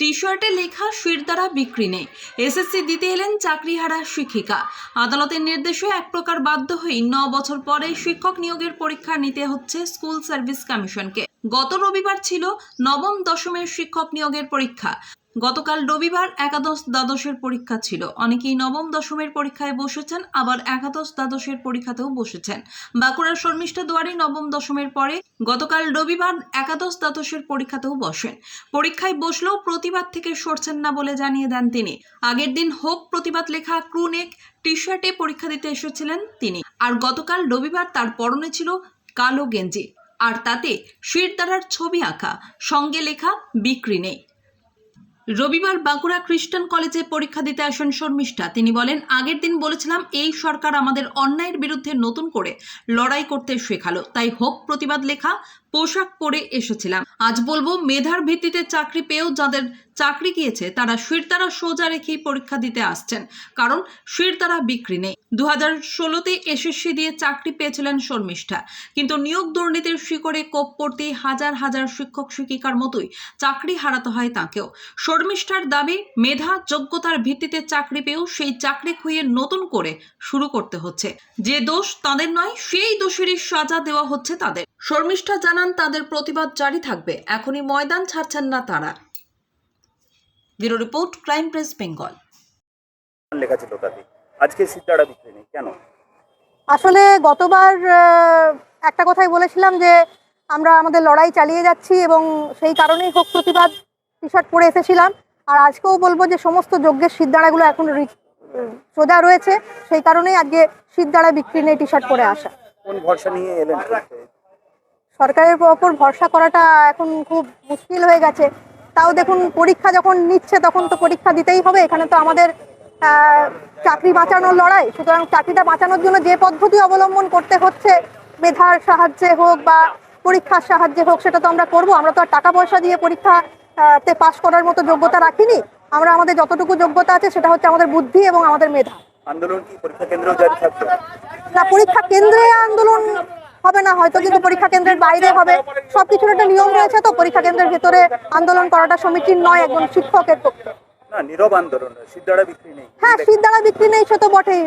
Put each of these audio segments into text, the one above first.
টি শার্টে লেখা শিরদারা বিক্রি নেই। এসএসসি দিতে এলেন চাকরিহারা শিক্ষিকা। আদালতের নির্দেশে এক প্রকার বাধ্য হয়ে ন বছর পরে শিক্ষক নিয়োগের পরীক্ষা নিতে হচ্ছে স্কুল সার্ভিস কমিশনকে। গত রবিবার ছিল নবম দশমের শিক্ষক নিয়োগের পরীক্ষা। গতকাল রবিবার একাদশ দ্বাদশের পরীক্ষা ছিল। অনেকেই নবম দশমের পরীক্ষায় বসেছেন, আবার একাদশ দ্বাদশের পরীক্ষাতেও বসেছেন। বাঁকুড়ার শর্মিষ্ঠা দুয়ারি নবম দশমের পরে গতকাল রবিবার একাদশ দ্বাদশের পরীক্ষাতেও বসেন। পরীক্ষায় বসলেও প্রতিবাদ থেকে সরছেন না বলে জানিয়ে দেন তিনি। আগের দিন হোক প্রতিবাদ লেখা ক্রুনেক টি শার্টে পরীক্ষা দিতে এসেছিলেন তিনি। আর গতকাল রবিবার তার পরনে ছিল কালো গেঞ্জি। আর তাতে শিরদারার ছবি আঁকা, সঙ্গে লেখা বিক্রি নেই। রবিবার বাঁকুড়া খ্রিস্টান কলেজে পরীক্ষা দিতে আসেন শর্মিষ্ঠা। তিনি বলেন, আগের দিন বলেছিলাম এই সরকার আমাদের অন্যায়ের বিরুদ্ধে নতুন করে লড়াই করতে শেখালো। তাই হোক, প্রতিবাদ লেখা পোশাক পরে এসেছিলাম। আজ বলব, মেধার ভিত্তিতে চাকরি পেয়েও যাদের চাকরি গিয়েছে, তারা শিরতারা সোজা রেখেই পরীক্ষা দিতে আসছেন। কারণ শিরতারা বিক্রি নেই। দু হাজার ষোলোতে এসএসসি দিয়ে চাকরি পেয়েছিলেন শর্মিষ্ঠা। কিন্তু নিয়োগ দুর্নীতির শিকড়ে কোপ পড়তে হাজার হাজার শিক্ষক শিক্ষিকার মতোই চাকরি হারাতে হয় তাকেও। শর্মিষ্ঠার দাবি, মেধা যোগ্যতার ভিত্তিতে চাকরি পেয়েও সেই চাকরি খুইয়ে নতুন করে শুরু করতে হচ্ছে। যে দোষ তাদের নয়, সেই দোষেরই সাজা দেওয়া হচ্ছে তাদের। শর্মিষ্ঠা জানান তাদের প্রতিবাদ জারি থাকবে। এখনই ময়দান ছাড়ছেন না তারা। Bureau report crime press Bengal. লেখা ছিল তাতে। আজকে সিদ্ধারা বিক্রি নেই। কেন? আসলে গতবার একটা কথাই বলেছিলাম যে আমরা আমাদের লড়াই চালিয়ে যাচ্ছি এবং সেই কারণেই হোক প্রতিবাদ টি শার্ট পরে এসেছিলাম। আর আজকেও বলব যে সমস্ত যজ্ঞের সিদ্ধারাগুলো এখন সোজা রয়েছে। সেই কারণেই আজকে সিদ্ধারা বিক্রি নেই টি শার্ট পরে আসা। কোন ভরসা নিয়ে এলেন? সরকারের ওপর ভরসা করাটা এখন খুব মুশকিল হয়ে গেছে। তাও দেখুন পরীক্ষা যখন নিচ্ছে তখন তো পরীক্ষা দিতেই হবে। এখানে তো আমাদের চাকরি বাঁচানোর লড়াই। সুতরাং চাকরিটা বাঁচানোর জন্য যে পদ্ধতি অবলম্বন করতে হচ্ছে মেধার সাহায্যে হোক বা পরীক্ষার সাহায্যে হোক সেটা তো আমরা করব। আমরা তো আর টাকা পয়সা দিয়ে পরীক্ষা তে পাশ করার মতো যোগ্যতা রাখিনি। আমরা আমাদের যতটুকু যোগ্যতা আছে সেটা হচ্ছে আমাদের বুদ্ধি এবং আমাদের মেধা। আন্দোলন কি? পরীক্ষা কেন্দ্রেও জারি থাকবে? না পরীক্ষা কেন্দ্রে আন্দোলন হবে না হয়তো কিন্তু পরীক্ষা কেন্দ্রের বাইরে হবে। সবকিছুর একটা নিয়ম রয়েছে তো পরীক্ষা কেন্দ্রের ভেতরে আন্দোলন করাটা সমীচীন নয় একজন শিক্ষকের পক্ষে হ্যাঁ সিদ্ধারা বিক্রি নেই সে তো বটেই।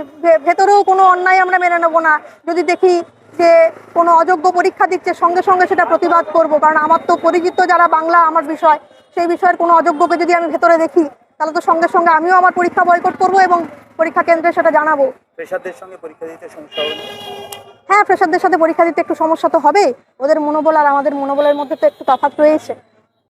ভেতরেও কোনো অন্যায় আমরা মেনে নেব না। যদি দেখি যে কোনো অযোগ্য পরীক্ষা দিচ্ছে সঙ্গে সঙ্গে সেটা প্রতিবাদ করব। কারণ আমার তো পরিচিত যারা বাংলা আমার বিষয় সেই বিষয়ের কোনো অযোগ্যকে যদি আমি ভেতরে দেখি তাহলে তো সঙ্গে সঙ্গে আমিও আমার পরীক্ষা বয়কট করব এবং পরীক্ষা কেন্দ্রে সেটা জানাব। পেশাদের সঙ্গে পরীক্ষা দিতে সমস্যা? হ্যাঁ ফ্রেশারদের সাথে পরীক্ষা দিতে একটু সমস্যা তো হবে ওদের মনোবল আর আমাদের মনোবলের মধ্যে তো একটু তফাৎ রয়েছে।